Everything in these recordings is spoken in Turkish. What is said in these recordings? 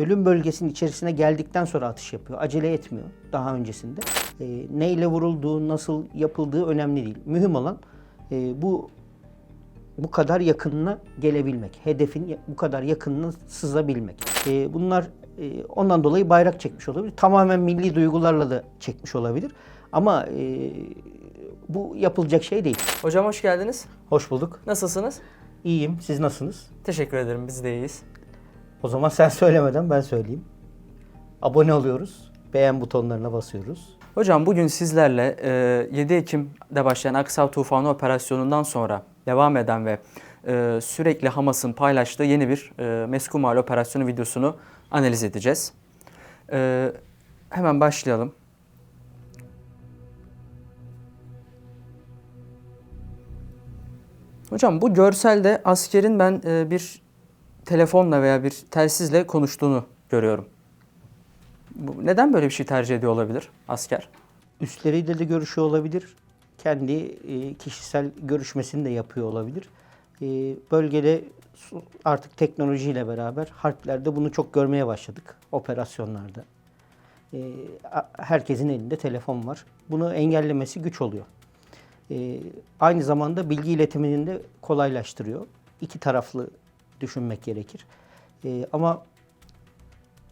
ölüm bölgesinin içerisine geldikten sonra atış yapıyor. Acele etmiyor daha öncesinde. E, neyle vurulduğu, nasıl yapıldığı önemli değil. Mühim olan e, bu bu kadar yakınına gelebilmek. Hedefin bu kadar yakınına sızabilmek. E, bunlar e, ondan dolayı bayrak çekmiş olabilir. Tamamen milli duygularla da çekmiş olabilir. Ama e, bu yapılacak şey değil. Hocam hoş geldiniz. Hoş bulduk. Nasılsınız? İyiyim. Siz nasılsınız? Teşekkür ederim. Biz de iyiyiz. O zaman sen söylemeden ben söyleyeyim. Abone oluyoruz. Beğen butonlarına basıyoruz. Hocam bugün sizlerle e, 7 Ekim'de başlayan Aksav Tufanı operasyonundan sonra devam eden ve e, sürekli Hamas'ın paylaştığı yeni bir e, Meskumal operasyonu videosunu analiz edeceğiz. E, hemen başlayalım. Hocam bu görselde askerin ben e, bir telefonla veya bir telsizle konuştuğunu görüyorum. Bu, neden böyle bir şey tercih ediyor olabilir asker? Üstleriyle de görüşüyor olabilir. Kendi e, kişisel görüşmesini de yapıyor olabilir. E, bölgede artık teknolojiyle beraber harplerde bunu çok görmeye başladık operasyonlarda. E, herkesin elinde telefon var. Bunu engellemesi güç oluyor. E, aynı zamanda bilgi iletimini de kolaylaştırıyor. İki taraflı düşünmek gerekir. E, ama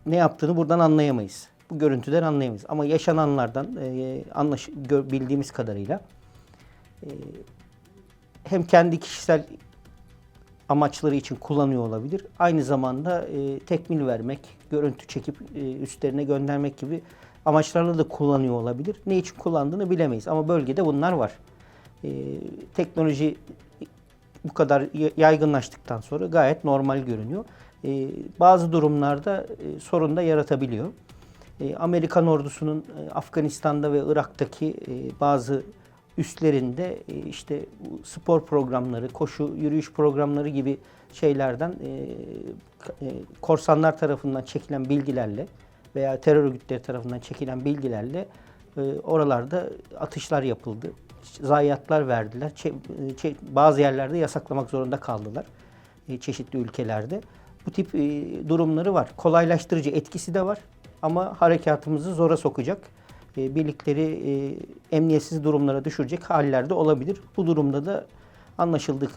ne yaptığını buradan anlayamayız. Bu görüntüden anlayamayız. Ama yaşananlardan e, anlaş gö- bildiğimiz kadarıyla e, hem kendi kişisel amaçları için kullanıyor olabilir. Aynı zamanda e, tekmil vermek, görüntü çekip e, üstlerine göndermek gibi amaçlarla da kullanıyor olabilir. Ne için kullandığını bilemeyiz ama bölgede bunlar var. E, teknoloji bu kadar yaygınlaştıktan sonra gayet normal görünüyor. E, bazı durumlarda e, sorun da yaratabiliyor. E, Amerikan ordusunun e, Afganistan'da ve Irak'taki e, bazı üslerinde e, işte spor programları, koşu, yürüyüş programları gibi şeylerden e, e, korsanlar tarafından çekilen bilgilerle veya terör örgütleri tarafından çekilen bilgilerle e, oralarda atışlar yapıldı. Zayiatlar verdiler. Çe- çe- bazı yerlerde yasaklamak zorunda kaldılar e, çeşitli ülkelerde. Bu tip e, durumları var. Kolaylaştırıcı etkisi de var ama harekatımızı zora sokacak, e, birlikleri e, emniyetsiz durumlara düşürecek haller de olabilir. Bu durumda da anlaşıldık,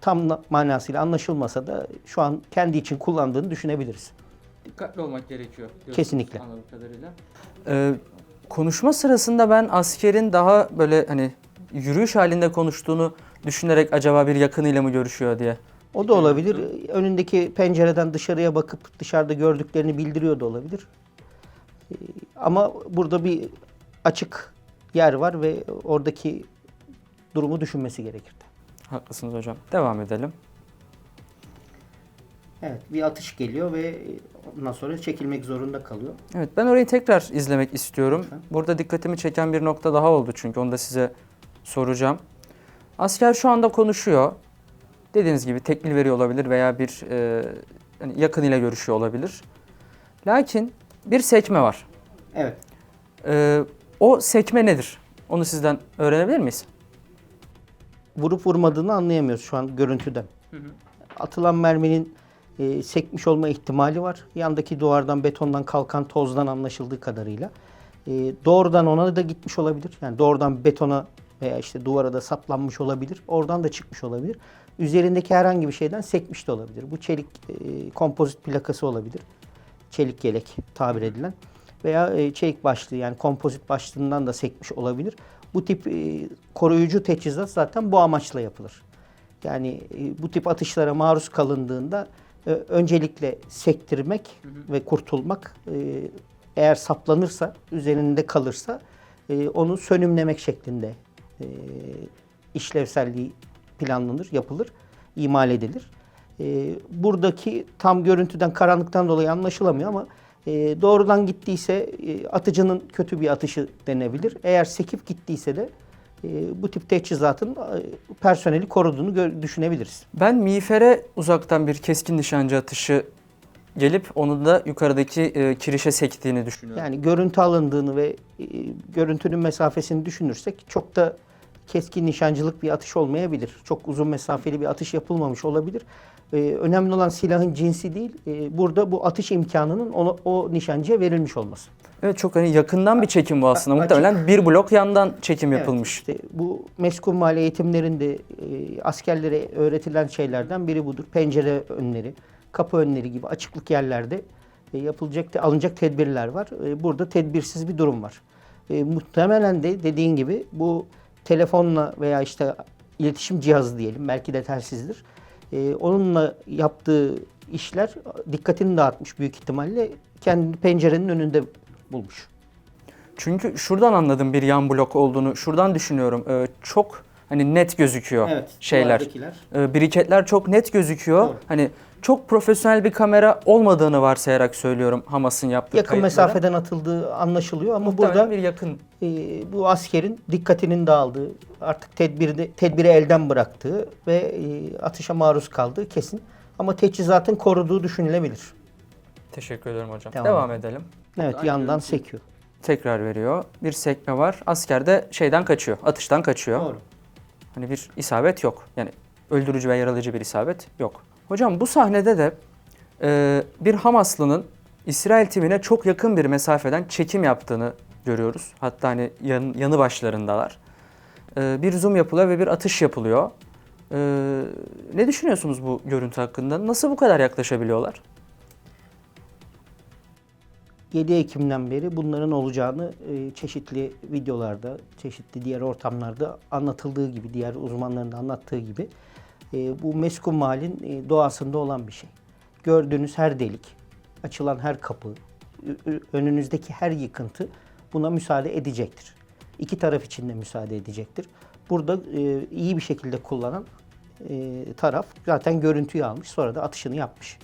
tam na- manasıyla anlaşılmasa da şu an kendi için kullandığını düşünebiliriz. Dikkatli olmak gerekiyor. Kesinlikle. Anladığım kadarıyla. Ee, konuşma sırasında ben askerin daha böyle hani yürüyüş halinde konuştuğunu düşünerek acaba bir yakınıyla mı görüşüyor diye. O da olabilir. Önündeki pencereden dışarıya bakıp dışarıda gördüklerini bildiriyor da olabilir. Ee, Ama burada bir açık yer var ve oradaki durumu düşünmesi gerekirdi. Haklısınız hocam. Devam edelim. Evet, bir atış geliyor ve ondan sonra çekilmek zorunda kalıyor. Evet ben orayı tekrar izlemek istiyorum. Burada dikkatimi çeken bir nokta daha oldu çünkü onu da size soracağım. Asker şu anda konuşuyor. Dediğiniz gibi tekmil veriyor olabilir veya bir e, hani yakın ile görüşüyor olabilir. Lakin bir sekme var. Evet. E, o sekme nedir? Onu sizden öğrenebilir miyiz? Vurup vurmadığını anlayamıyoruz şu an görüntüden. Atılan merminin e, sekmiş olma ihtimali var. Yandaki duvardan, betondan kalkan tozdan anlaşıldığı kadarıyla. E, doğrudan ona da gitmiş olabilir. Yani doğrudan betona veya işte duvara da saplanmış olabilir. Oradan da çıkmış olabilir. Üzerindeki herhangi bir şeyden sekmiş de olabilir. Bu çelik e, kompozit plakası olabilir. Çelik yelek tabir edilen. Veya e, çelik başlığı yani kompozit başlığından da sekmiş olabilir. Bu tip e, koruyucu teçhizat zaten bu amaçla yapılır. Yani e, bu tip atışlara maruz kalındığında e, öncelikle sektirmek ve kurtulmak e, eğer saplanırsa, üzerinde kalırsa e, onu sönümlemek şeklinde e, işlevselliği planlanır, yapılır, imal edilir. E, buradaki tam görüntüden karanlıktan dolayı anlaşılamıyor ama e, doğrudan gittiyse e, atıcının kötü bir atışı denebilir. Eğer sekip gittiyse de e, bu tip teçhizatın e, personeli koruduğunu düşünebiliriz. Ben miğfere uzaktan bir keskin nişancı atışı gelip onu da yukarıdaki e, kirişe sektiğini düşünüyorum. Yani görüntü alındığını ve e, görüntünün mesafesini düşünürsek çok da keskin nişancılık bir atış olmayabilir. Çok uzun mesafeli bir atış yapılmamış olabilir. e, önemli olan silahın cinsi değil, e, burada bu atış imkanının ona, o nişancıya verilmiş olması. Evet çok hani yakından bir çekim bu aslında. Açık. Muhtemelen bir blok yandan çekim Evet, yapılmış. işte bu meskun mali eğitimlerinde e, askerlere öğretilen şeylerden biri budur. Pencere önleri, kapı önleri gibi açıklık yerlerde e, yapılacak, alınacak tedbirler var. E, burada tedbirsiz bir durum var. E, muhtemelen de dediğin gibi bu telefonla veya işte iletişim cihazı diyelim, belki de telsizdir. E, onunla yaptığı işler dikkatini dağıtmış büyük ihtimalle. Kendi pencerenin önünde bulmuş. Çünkü şuradan anladım bir yan blok olduğunu. Şuradan düşünüyorum. Ee, çok hani net gözüküyor şeyler. duvardakiler. Ee, briketler çok net gözüküyor. Doğru. Hani çok profesyonel bir kamera olmadığını varsayarak söylüyorum Hamas'ın yaptığı yakın kayıtlara. mesafeden atıldığı anlaşılıyor ama Muhtemelen burada bir yakın e, bu askerin dikkatinin dağıldığı, artık tedbiri tedbiri elden bıraktığı ve e, atışa maruz kaldığı kesin. Ama teçhizatın koruduğu düşünülebilir. Teşekkür ederim hocam. Devam Devam edelim. Evet, Aynı yandan görüntü. sekiyor. Tekrar veriyor. Bir sekme var. Asker de şeyden kaçıyor. Atıştan kaçıyor. Doğru. Hani bir isabet yok. Yani öldürücü ve yaralıcı bir isabet yok. Hocam bu sahnede de e, bir Hamaslının İsrail timine çok yakın bir mesafeden çekim yaptığını görüyoruz. Hatta hani yan- yanı başlarındalar. E, bir zoom yapılıyor ve bir atış yapılıyor. E, ne düşünüyorsunuz bu görüntü hakkında? Nasıl bu kadar yaklaşabiliyorlar? 7 Ekim'den beri bunların olacağını e, çeşitli videolarda, çeşitli diğer ortamlarda anlatıldığı gibi, diğer uzmanların da anlattığı gibi e, bu meskun malin e, doğasında olan bir şey. Gördüğünüz her delik, açılan her kapı, önünüzdeki her yıkıntı buna müsaade edecektir. İki taraf için de müsaade edecektir. Burada e, iyi bir şekilde kullanan e, taraf zaten görüntüyü almış, sonra da atışını yapmış.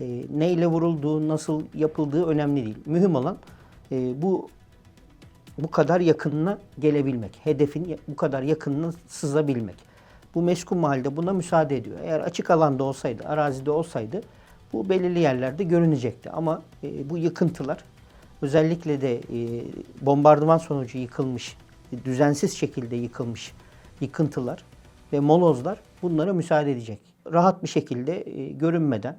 E, neyle vurulduğu, nasıl yapıldığı önemli değil. Mühim olan bu bu kadar yakınına gelebilmek. Hedefin bu kadar yakınına sızabilmek. Bu meskun mahalde buna müsaade ediyor. Eğer açık alanda olsaydı, arazide olsaydı bu belirli yerlerde görünecekti. Ama e, bu yıkıntılar özellikle de e, bombardıman sonucu yıkılmış, e, düzensiz şekilde yıkılmış yıkıntılar ve molozlar bunlara müsaade edecek. Rahat bir şekilde görünmeden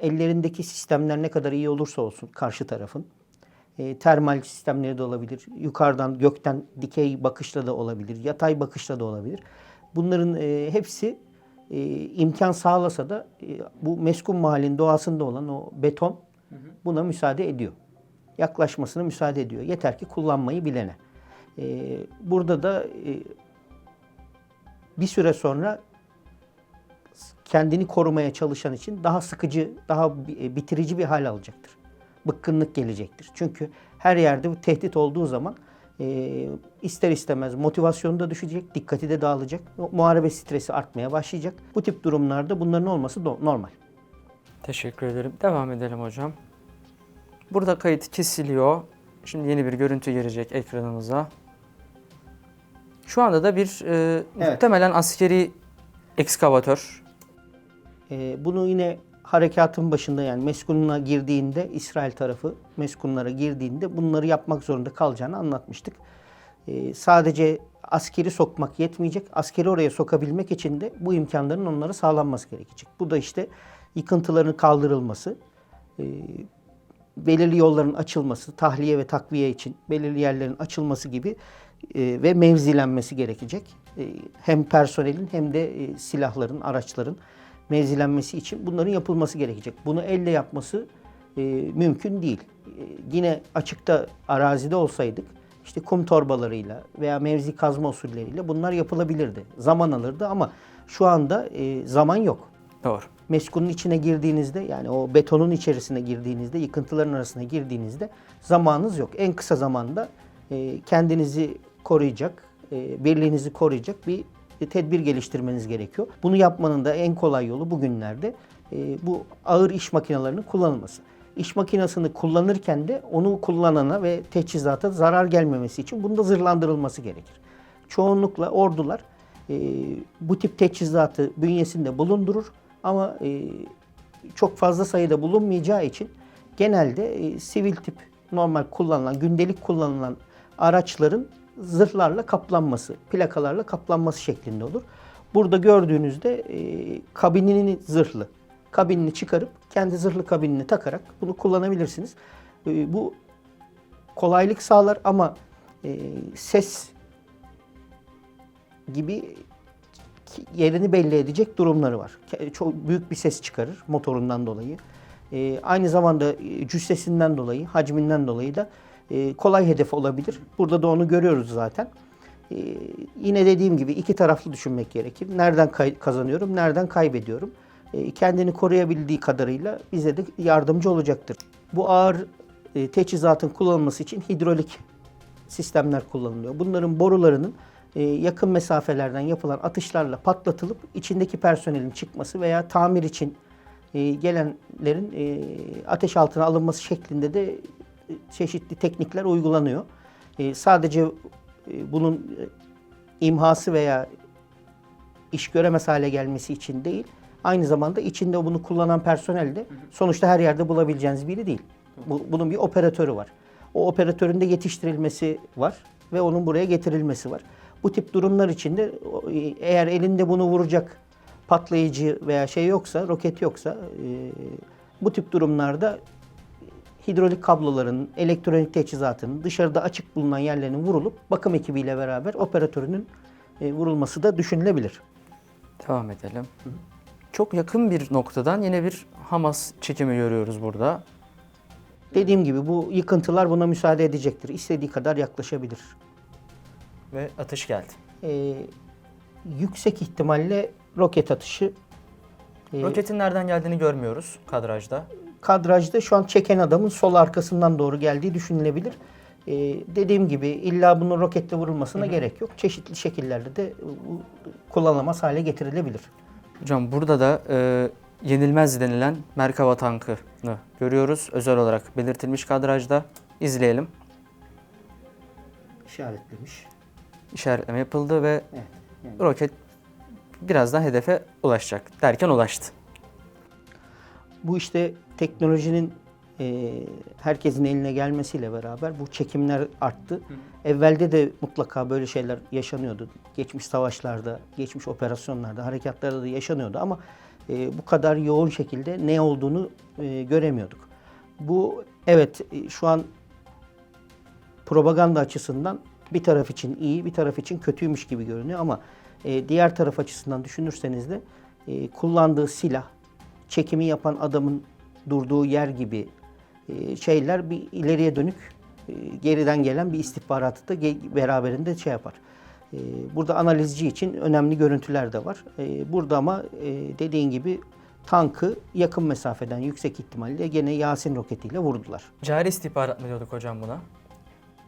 ellerindeki sistemler ne kadar iyi olursa olsun karşı tarafın termal sistemleri de olabilir. Yukarıdan gökten dikey bakışla da olabilir. Yatay bakışla da olabilir. Bunların e, hepsi e, imkan sağlasa da e, bu meskun mahallin doğasında olan o beton buna müsaade ediyor. Yaklaşmasına müsaade ediyor. Yeter ki kullanmayı bilene. E, burada da e, bir süre sonra kendini korumaya çalışan için daha sıkıcı, daha e, bitirici bir hal alacaktır. Bıkkınlık gelecektir. Çünkü her yerde bu tehdit olduğu zaman e, ister istemez motivasyonu da düşecek, dikkati de dağılacak, muharebe stresi artmaya başlayacak. Bu tip durumlarda bunların olması normal. Teşekkür ederim. Devam edelim hocam. Burada kayıt kesiliyor. Şimdi yeni bir görüntü gelecek ekranımıza. Şu anda da bir e, muhtemelen askeri ekskavatör. E, bunu yine harekatın başında yani meskununa girdiğinde İsrail tarafı meskunlara girdiğinde bunları yapmak zorunda kalacağını anlatmıştık. E, sadece askeri sokmak yetmeyecek. Askeri oraya sokabilmek için de bu imkanların onlara sağlanması gerekecek. Bu da işte yıkıntıların kaldırılması, e, belirli yolların açılması, tahliye ve takviye için belirli yerlerin açılması gibi e, ve mevzilenmesi gerekecek. E, hem personelin hem de e, silahların, araçların mevzilenmesi için bunların yapılması gerekecek. Bunu elle yapması e, mümkün değil. E, yine açıkta arazide olsaydık işte kum torbalarıyla veya mevzi kazma usulleriyle bunlar yapılabilirdi. Zaman alırdı ama şu anda e, zaman yok Doğru. meskunun içine girdiğinizde yani o betonun içerisine girdiğinizde, yıkıntıların arasına girdiğinizde zamanınız yok. En kısa zamanda e, kendinizi koruyacak, e, birliğinizi koruyacak bir tedbir geliştirmeniz gerekiyor. Bunu yapmanın da en kolay yolu bugünlerde e, bu ağır iş makinelerinin kullanılması. İş makinesini kullanırken de onu kullanana ve teçhizata zarar gelmemesi için bunda zırhlandırılması gerekir. Çoğunlukla ordular e, bu tip teçhizatı bünyesinde bulundurur ama e, çok fazla sayıda bulunmayacağı için genelde sivil tip normal kullanılan, gündelik kullanılan araçların zırhlarla kaplanması, plakalarla kaplanması şeklinde olur. Burada gördüğünüzde e, kabininin zırhlı, kabinini çıkarıp kendi zırhlı kabinini takarak bunu kullanabilirsiniz. E, bu kolaylık sağlar ama e, ses gibi yerini belli edecek durumları var. Çok büyük bir ses çıkarır motorundan dolayı. E, aynı zamanda e, cüssesinden dolayı, hacminden dolayı da e, kolay hedef olabilir. Burada da onu görüyoruz zaten. E, yine dediğim gibi iki taraflı düşünmek gerekir. Nereden kazanıyorum, nereden kaybediyorum. E, kendini koruyabildiği kadarıyla bize de yardımcı olacaktır. Bu ağır e, teçhizatın kullanılması için hidrolik sistemler kullanılıyor. Bunların borularının yakın mesafelerden yapılan atışlarla patlatılıp içindeki personelin çıkması veya tamir için gelenlerin ateş altına alınması şeklinde de çeşitli teknikler uygulanıyor. E, sadece e, bunun e, imhası veya iş göremez hale gelmesi için değil, aynı zamanda içinde bunu kullanan personel de sonuçta her yerde bulabileceğiniz biri değil. Bu- bunun bir operatörü var. O operatörün de yetiştirilmesi var ve onun buraya getirilmesi var. Bu tip durumlar için de o- e, eğer elinde bunu vuracak patlayıcı veya şey yoksa, roket yoksa e, bu tip durumlarda hidrolik kabloların, elektronik teçhizatının dışarıda açık bulunan yerlerinin vurulup bakım ekibiyle beraber operatörünün e, vurulması da düşünülebilir. Devam edelim. Çok yakın bir noktadan yine bir Hamas çekimi görüyoruz burada. Dediğim gibi bu yıkıntılar buna müsaade edecektir. İstediği kadar yaklaşabilir. Ve atış geldi. E, yüksek ihtimalle roket atışı. E, Roketin nereden geldiğini görmüyoruz kadrajda. Kadrajda şu an çeken adamın sol arkasından doğru geldiği düşünülebilir. E, dediğim gibi illa bunun roketle vurulmasına gerek yok. Çeşitli şekillerde de bu kullanılamaz hale getirilebilir. Hocam burada da e, yenilmez denilen Merkava tankını görüyoruz. Özel olarak belirtilmiş kadrajda. İzleyelim. İşaretlemiş. İşaretleme yapıldı ve Evet, yani- roket birazdan hedefe ulaşacak derken ulaştı. Bu işte teknolojinin e, herkesin eline gelmesiyle beraber bu çekimler arttı. Evvelde de mutlaka böyle şeyler yaşanıyordu. Geçmiş savaşlarda, geçmiş operasyonlarda, harekatlarda da yaşanıyordu ama e, bu kadar yoğun şekilde ne olduğunu e, göremiyorduk. Bu evet e, şu an propaganda açısından bir taraf için iyi, bir taraf için kötüymüş gibi görünüyor ama e, diğer taraf açısından düşünürseniz de e, kullandığı silah, çekimi yapan adamın durduğu yer gibi e, şeyler bir ileriye dönük e, geriden gelen bir istihbaratı da beraberinde şey yapar. E, burada analizci için önemli görüntüler de var. Burada ama dediğin gibi tankı yakın mesafeden yüksek ihtimalle gene Yasin roketiyle vurdular. Cari istihbarat mı diyorduk hocam buna?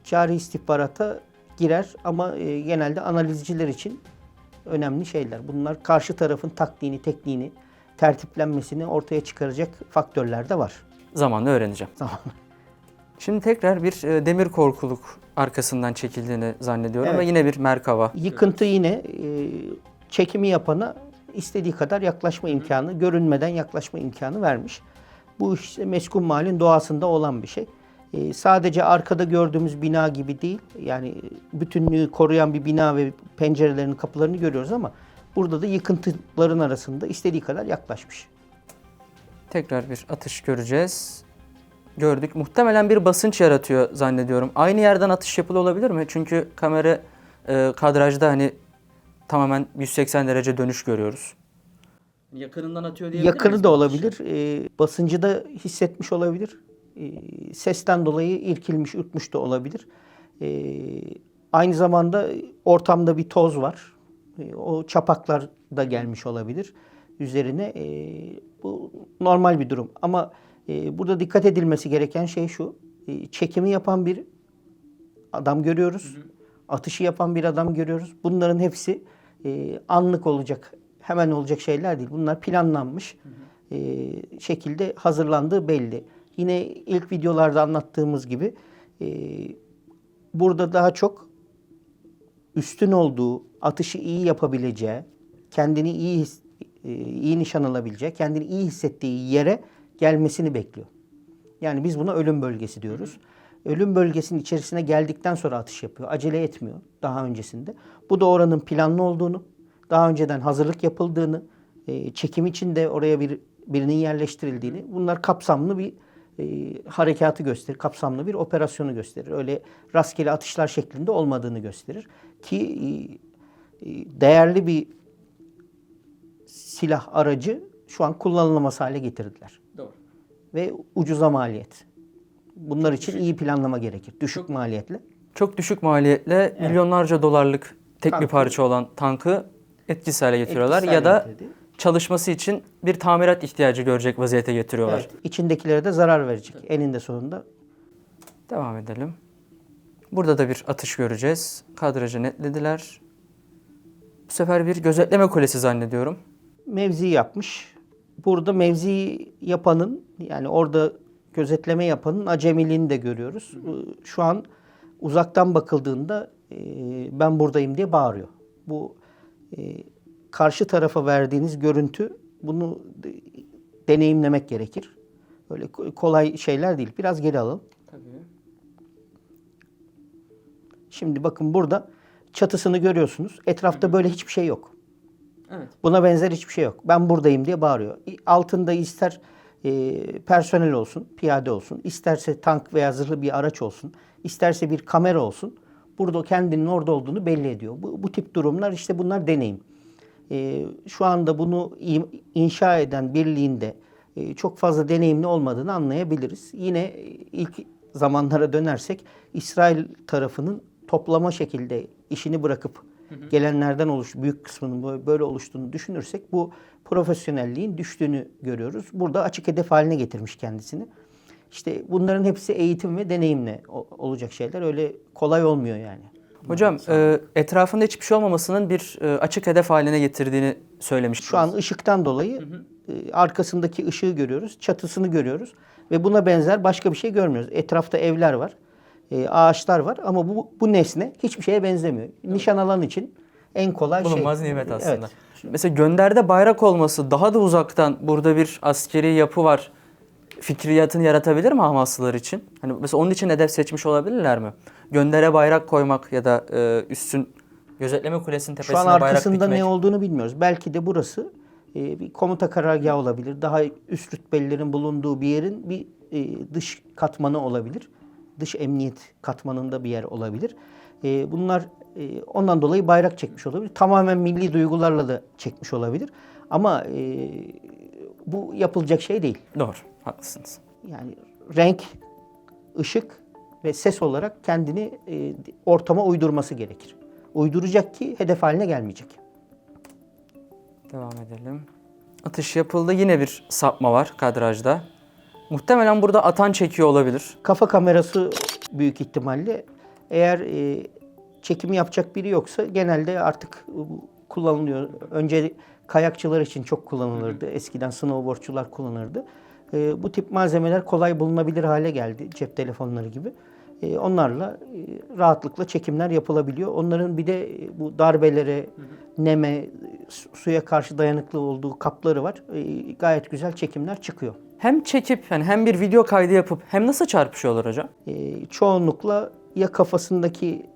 Cari istihbarata girer ama genelde analizciler için önemli şeyler. Bunlar karşı tarafın taktiğini, tekniğini, tertiplenmesini ortaya çıkaracak faktörler de var. Zamanla öğreneceğim. Tamam. Şimdi tekrar bir e, demir korkuluk arkasından çekildiğini zannediyorum Evet. ve yine bir Merkava. Yıkıntı yine e, çekimi yapana istediği kadar yaklaşma imkanı, görünmeden yaklaşma imkanı vermiş. Bu işte meskun malin doğasında olan bir şey. E, sadece arkada gördüğümüz bina gibi değil. Yani bütünlüğü koruyan bir bina ve pencerelerini, kapılarını görüyoruz ama burada da yıkıntıların arasında istediği kadar yaklaşmış. Tekrar bir atış göreceğiz. Gördük. Muhtemelen bir basınç yaratıyor zannediyorum. Aynı yerden atış yapılı olabilir mi? Çünkü kamera e, kadrajda hani tamamen 180 derece dönüş görüyoruz. Yakınından atıyor Yakını da olabilir. E, basıncı da hissetmiş olabilir. E, sesten dolayı irkilmiş, ürkmüş de olabilir. E, aynı zamanda ortamda bir toz var. O çapaklar da gelmiş olabilir üzerine. E, bu normal bir durum. Ama e, burada dikkat edilmesi gereken şey şu. E, çekimi yapan bir adam görüyoruz. Atışı yapan bir adam görüyoruz. Bunların hepsi e, anlık olacak, hemen olacak şeyler değil. Bunlar planlanmış e, şekilde hazırlandığı belli. Yine ilk videolarda anlattığımız gibi e, burada daha çok üstün olduğu, atışı iyi yapabileceği, kendini iyi his- e, iyi nişan alabileceği, kendini iyi hissettiği yere gelmesini bekliyor. Yani biz buna ölüm bölgesi diyoruz. Ölüm bölgesinin içerisine geldikten sonra atış yapıyor. Acele etmiyor daha öncesinde. Bu da oranın planlı olduğunu, daha önceden hazırlık yapıldığını, e, çekim için de oraya bir birinin yerleştirildiğini, bunlar kapsamlı bir e, harekatı gösterir, kapsamlı bir operasyonu gösterir. Öyle rastgele atışlar şeklinde olmadığını gösterir. Ki e, e, değerli bir silah aracı şu an kullanılamaz hale getirdiler. Doğru. Ve ucuza maliyet. Bunlar için iyi planlama gerekir. Düşük maliyetle. Çok düşük maliyetle milyonlarca dolarlık tek bir Tankı- parça olan tankı etkisiz hale getiriyorlar Etkisiz ya da getirdi. Çalışması için bir tamirat ihtiyacı görecek vaziyete getiriyorlar. Evet, içindekilere de zarar verecek. Eninde sonunda Devam edelim. Burada da bir atış göreceğiz. Kadrajı netlediler. Bu sefer bir gözetleme kulesi zannediyorum. mevzi yapmış. Burada mevzi yapanın yani orada gözetleme yapanın acemiliğini de görüyoruz. Şu an uzaktan bakıldığında ben buradayım diye bağırıyor. Bu karşı tarafa verdiğiniz görüntü bunu de- deneyimlemek gerekir. Öyle ko- kolay şeyler değil. Biraz geri alalım. Şimdi bakın burada çatısını görüyorsunuz. Etrafta böyle hiçbir şey yok. Evet. Buna benzer hiçbir şey yok. Ben buradayım diye bağırıyor. Altında ister e, personel olsun, piyade olsun, isterse tank veya zırhlı bir araç olsun, isterse bir kamera olsun. Burada kendinin orada olduğunu belli ediyor. Bu, bu tip durumlar işte bunlar deneyim. E, şu anda bunu inşa eden birliğinde e, çok fazla deneyimli olmadığını anlayabiliriz. Yine e, ilk zamanlara dönersek İsrail tarafının toplama şekilde işini bırakıp gelenlerden oluş büyük kısmının böyle- oluştuğunu düşünürsek bu profesyonelliğin düştüğünü görüyoruz. Burada açık hedef haline getirmiş kendisini. İşte bunların hepsi eğitim ve deneyimle olacak şeyler. Öyle kolay olmuyor yani. Hocam e, etrafında hiçbir şey olmamasının bir e, açık hedef haline getirdiğini söylemiştiniz. Şu an ışıktan dolayı e, arkasındaki ışığı görüyoruz, çatısını görüyoruz ve buna benzer başka bir şey görmüyoruz. Etrafta evler var, e, ağaçlar var ama bu bu nesne hiçbir şeye benzemiyor. Nişan alan için en kolay şey. Bulunmaz nimet aslında. Evet. Mesela gönderde bayrak olması daha da uzaktan burada bir askeri yapı var. Fikriyatını yaratabilir mi Hamaslılar için? Hani mesela onun için hedef seçmiş olabilirler mi? Göndere bayrak koymak ya da e, üstün gözetleme kulesinin tepesine Şu an bayrak arkasında dikmek. ne olduğunu bilmiyoruz. Belki de burası e, bir komuta karargahı olabilir. Daha üst rütbelilerin bulunduğu bir yerin bir e, dış katmanı olabilir. Dış emniyet katmanında bir yer olabilir. E, bunlar e, ondan dolayı bayrak çekmiş olabilir. Tamamen milli duygularla da çekmiş olabilir. Ama e, bu yapılacak şey değil. Doğru, haklısınız. Yani renk, ışık ve ses olarak kendini e, ortama uydurması gerekir. Uyduracak ki hedef haline gelmeyecek. Devam edelim. Atış yapıldı. Yine bir sapma var kadrajda. Muhtemelen burada atan çekiyor olabilir. Kafa kamerası büyük ihtimalle eğer e, çekimi yapacak biri yoksa genelde artık bu kullanılıyor. Önce kayakçılar için çok kullanılırdı. Eskiden snowboardçular kullanırdı. E, bu tip malzemeler kolay bulunabilir hale geldi. Cep telefonları gibi. E, onlarla e, rahatlıkla çekimler yapılabiliyor. Onların bir de e, bu darbelere, neme, su- suya karşı dayanıklı olduğu kapları var. E, gayet güzel çekimler çıkıyor. Hem çekip yani hem bir video kaydı yapıp hem nasıl çarpışıyorlar hocam? e, çoğunlukla ya kafasındaki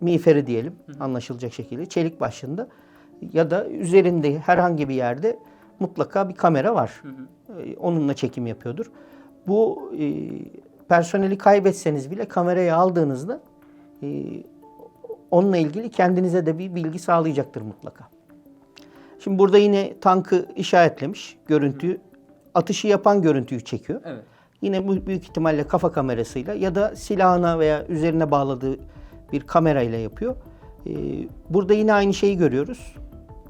miğferi diyelim anlaşılacak şekilde çelik başında ya da üzerinde herhangi bir yerde mutlaka bir kamera var. E, onunla çekim yapıyordur. Bu e, personeli kaybetseniz bile kamerayı aldığınızda e, onunla ilgili kendinize de bir bilgi sağlayacaktır mutlaka. Şimdi burada yine tankı işaretlemiş. Görüntüyü, atışı yapan görüntüyü çekiyor. Evet. Yine bu büyük ihtimalle kafa kamerasıyla ya da silahına veya üzerine bağladığı bir kamerayla yapıyor. Ee, burada yine aynı şeyi görüyoruz.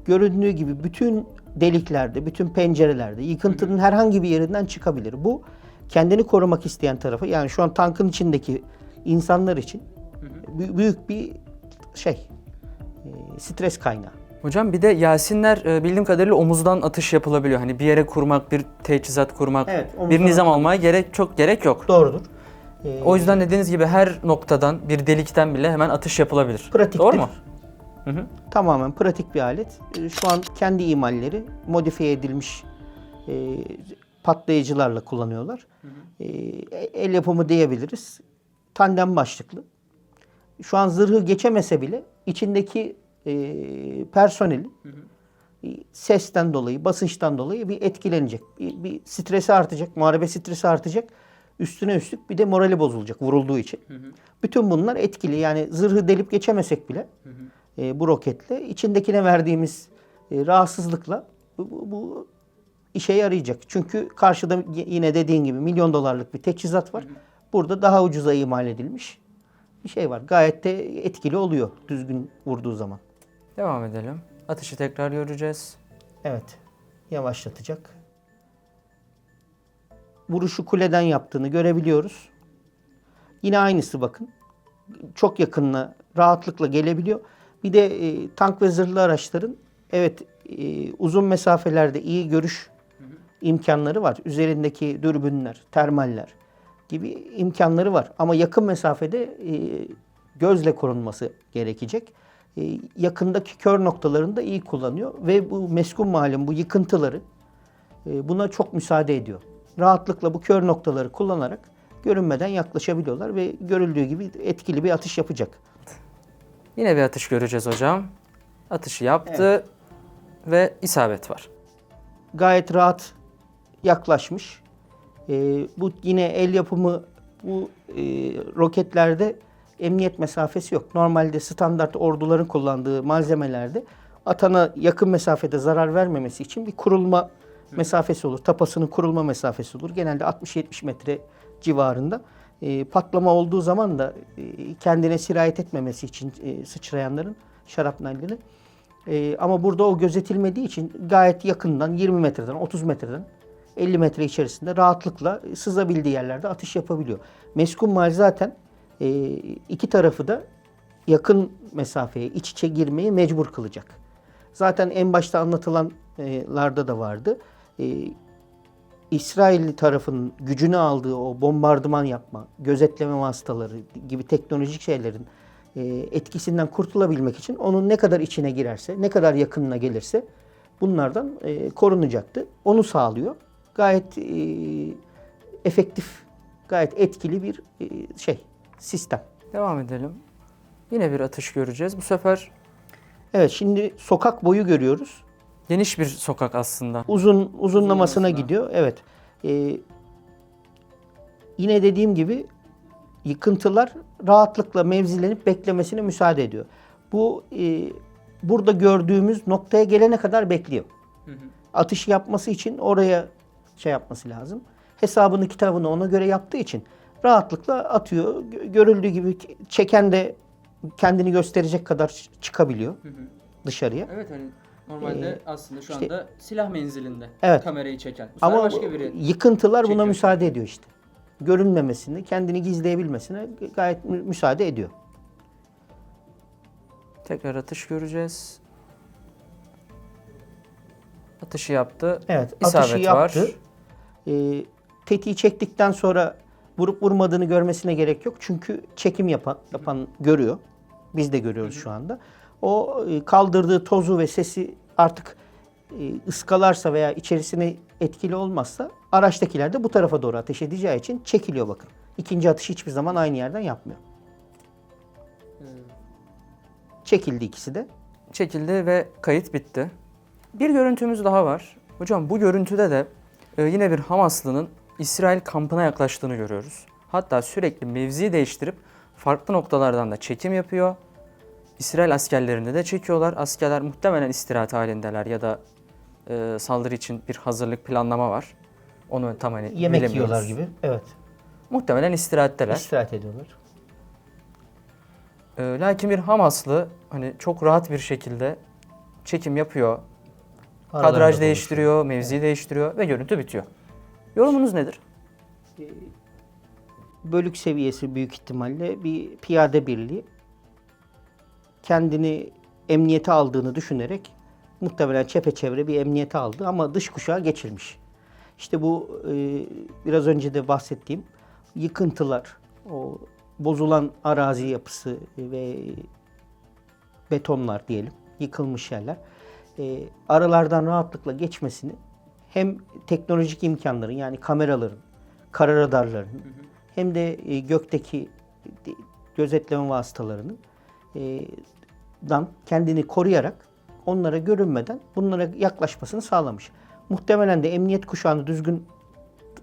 Göründüğü gibi bütün deliklerde, bütün pencerelerde, yıkıntının herhangi bir yerinden çıkabilir. Bu kendini korumak isteyen tarafa yani şu an tankın içindeki insanlar için bü- büyük bir şey, e, stres kaynağı. Hocam bir de Yasinler e, bildiğim kadarıyla omuzdan atış yapılabiliyor. Hani bir yere kurmak, bir teçhizat kurmak, Evet, bir nizam almaya gerek çok gerek yok. Doğrudur. Ee, O yüzden dediğiniz gibi her noktadan bir delikten bile hemen atış yapılabilir. Pratiktir. Doğru mu? Tamamen pratik bir alet. Ee, Şu an kendi imalleri modifiye edilmiş e, patlayıcılarla kullanıyorlar. E, el yapımı diyebiliriz. Tandem başlıklı. Şu an zırhı geçemese bile içindeki e, personeli e, sesten dolayı, basınçtan dolayı bir etkilenecek. Bir, bir stresi artacak, muharebe stresi artacak. Üstüne üstlük bir de morali bozulacak vurulduğu için. Bütün bunlar etkili. Yani zırhı delip geçemesek bile e, bu roketle içindekine verdiğimiz e, rahatsızlıkla bu- bu işe yarayacak. Çünkü karşıda yine dediğin gibi milyon dolarlık bir teçhizat var. Burada daha ucuza imal edilmiş bir şey var. Gayet de etkili oluyor düzgün vurduğu zaman. Devam edelim. Atışı tekrar göreceğiz. Evet. Yavaşlatacak. Vuruşu kuleden yaptığını görebiliyoruz. Yine aynısı bakın. Çok yakınına rahatlıkla gelebiliyor. Bir de e, tank ve zırhlı araçların evet e, uzun mesafelerde iyi görüş imkanları var. Üzerindeki dürbünler, termaller gibi imkanları var. Ama yakın mesafede e, gözle korunması gerekecek. E, yakındaki kör noktalarını da iyi kullanıyor ve bu meskun mahallen bu yıkıntıları e, buna çok müsaade ediyor. Rahatlıkla bu kör noktaları kullanarak görünmeden yaklaşabiliyorlar ve görüldüğü gibi etkili bir atış yapacak. Yine bir atış göreceğiz hocam. Atışı yaptı ve isabet var. Gayet rahat yaklaşmış. E, bu yine el yapımı bu e, roketlerde emniyet mesafesi yok. Normalde standart orduların kullandığı malzemelerde atana yakın mesafede zarar vermemesi için bir kurulma mesafesi olur. Tapasının kurulma mesafesi olur. Genelde 60-70 metre civarında. E, patlama olduğu zaman da e, kendine sirayet etmemesi için e, sıçrayanların şarapnellerin. E, ama burada o gözetilmediği için gayet yakından 20 metreden, 30 metreden 50 metre içerisinde rahatlıkla sızabildiği yerlerde atış yapabiliyor. Meskun mal zaten e, iki tarafı da yakın mesafeye iç içe girmeyi mecbur kılacak. Zaten en başta anlatılanlarda da vardı. E, İsrailli tarafının gücünü aldığı o bombardıman yapma, gözetleme vasıtaları gibi teknolojik şeylerin e, etkisinden kurtulabilmek için onun ne kadar içine girerse, ne kadar yakınına gelirse bunlardan e, korunacaktı. Onu sağlıyor. Gayet e, efektif, gayet etkili bir e, şey, sistem. Devam edelim. Yine bir atış göreceğiz. Bu sefer Evet, şimdi sokak boyu görüyoruz. geniş bir sokak aslında. uzun uzunlamasına Uzunlamasına. gidiyor. Evet. Ee, yine dediğim gibi yıkıntılar rahatlıkla mevzilenip beklemesine müsaade ediyor. Bu e, burada gördüğümüz noktaya gelene kadar bekliyor. Atış yapması için oraya şey yapması lazım. Hesabını kitabını ona göre yaptığı için rahatlıkla atıyor. Gö- Görüldüğü gibi çeken de kendini gösterecek kadar çıkabiliyor dışarıya. Evet hani normalde Ee, aslında şu işte- anda silah menzilinde Evet. kamerayı çeken. Bu Ama başka biri yıkıntılar buna çekiyor. müsaade ediyor işte. Görünmemesini, kendini gizleyebilmesine gayet mü- müsaade ediyor. tekrar atış göreceğiz. Atışı yaptı. Evet, İsabet atışı yaptı. var. Ee, tetiği çektikten sonra vurup vurmadığını görmesine gerek yok. Çünkü çekim yapan, yapan görüyor. Biz de görüyoruz şu anda. O e, kaldırdığı tozu ve sesi artık e, ıskalarsa veya içerisine etkili olmazsa araçtakiler de bu tarafa doğru ateş edeceği için çekiliyor bakın. İkinci atış hiçbir zaman aynı yerden yapmıyor. Çekildi ikisi de. çekildi ve kayıt bitti. Bir görüntümüz daha var. Hocam bu görüntüde de e, yine bir Hamaslı'nın İsrail kampına yaklaştığını görüyoruz. Hatta sürekli mevzi değiştirip farklı noktalardan da çekim yapıyor. İsrail askerlerini de çekiyorlar. Askerler muhtemelen istirahat halindeler ya da e, saldırı için bir hazırlık planlama var. Onu tam hani Yemek bilemiyoruz. yiyorlar gibi. Evet. Muhtemelen istirahatteler. İstirahat ediyorlar. E, lakin bir Hamaslı hani çok rahat bir şekilde çekim yapıyor. Aralarında Kadraj konuşuyor. değiştiriyor, mevzi değiştiriyor ve görüntü bitiyor. Yorumunuz nedir? bölük seviyesi büyük ihtimalle bir piyade birliği kendini emniyete aldığını düşünerek muhtemelen çepeçevre bir emniyete aldı ama dış kuşağa geçilmiş. İşte bu e, biraz önce de bahsettiğim yıkıntılar, o bozulan arazi yapısı ve betonlar diyelim, yıkılmış yerler e, aralardan rahatlıkla geçmesini hem teknolojik imkanların yani kameraların, kara radarlarının hem de e, gökteki e, gözetleme vasıtalarının e, dan kendini koruyarak onlara görünmeden bunlara yaklaşmasını sağlamış. Muhtemelen de emniyet kuşağını düzgün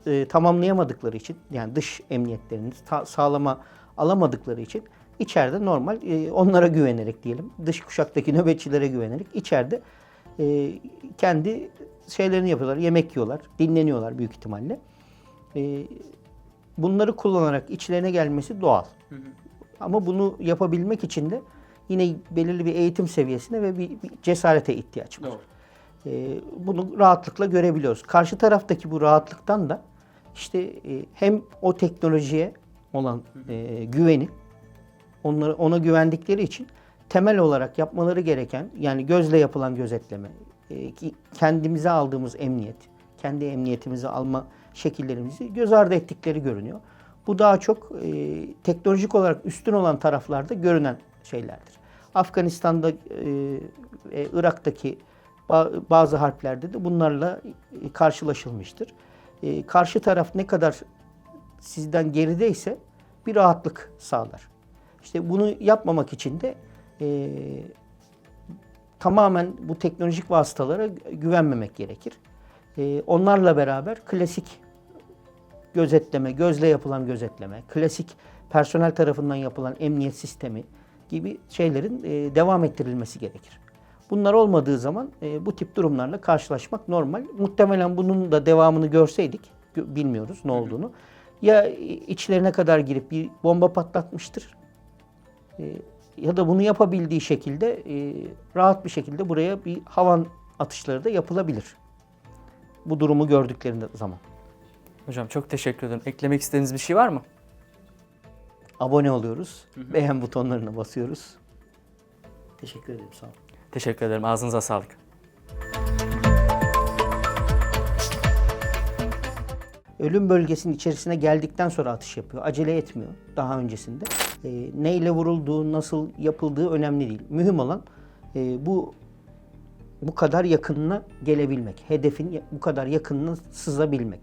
e, tamamlayamadıkları için yani dış emniyetlerini ta- sağlama alamadıkları için içeride normal e, onlara güvenerek diyelim dış kuşaktaki nöbetçilere güvenerek içeride e, kendi şeylerini yapıyorlar. Yemek yiyorlar, dinleniyorlar büyük ihtimalle. E, bunları kullanarak içlerine gelmesi doğal. Ama bunu yapabilmek için de yine belirli bir eğitim seviyesine ve bir, bir cesarete ihtiyaç var. Ee, bunu rahatlıkla görebiliyoruz. Karşı taraftaki bu rahatlıktan da işte e, hem o teknolojiye olan e, güveni, onları ona güvendikleri için temel olarak yapmaları gereken yani gözle yapılan gözetleme, e, kendimize aldığımız emniyet, kendi emniyetimizi alma şekillerimizi göz ardı ettikleri görünüyor. Bu daha çok e, teknolojik olarak üstün olan taraflarda görünen şeylerdir. Afganistan'da e, Irak'taki ba- bazı harplerde de bunlarla e, karşılaşılmıştır. E, karşı taraf ne kadar sizden gerideyse bir rahatlık sağlar. İşte bunu yapmamak için de e, tamamen bu teknolojik vasıtalara güvenmemek gerekir. E, onlarla beraber klasik gözetleme, gözle yapılan gözetleme, klasik personel tarafından yapılan emniyet sistemi gibi şeylerin e, devam ettirilmesi gerekir. Bunlar olmadığı zaman e, bu tip durumlarla karşılaşmak normal. Muhtemelen bunun da devamını görseydik, gö- bilmiyoruz ne olduğunu. Ya içlerine kadar girip bir bomba patlatmıştır ya da bunu yapabildiği şekilde e, rahat bir şekilde buraya bir havan atışları da yapılabilir. Bu durumu gördüklerinde zaman. Hocam çok teşekkür ederim. Eklemek istediğiniz bir şey var mı? Abone oluyoruz. Beğen butonlarına basıyoruz. Teşekkür ederim. Sağ olun. Teşekkür ederim. Ağzınıza sağlık. Ölüm bölgesinin içerisine geldikten sonra atış yapıyor. Acele etmiyor daha öncesinde. E, neyle vurulduğu, nasıl yapıldığı önemli değil. Mühim olan e, bu bu kadar yakınına gelebilmek. Hedefin bu kadar yakınına sızabilmek.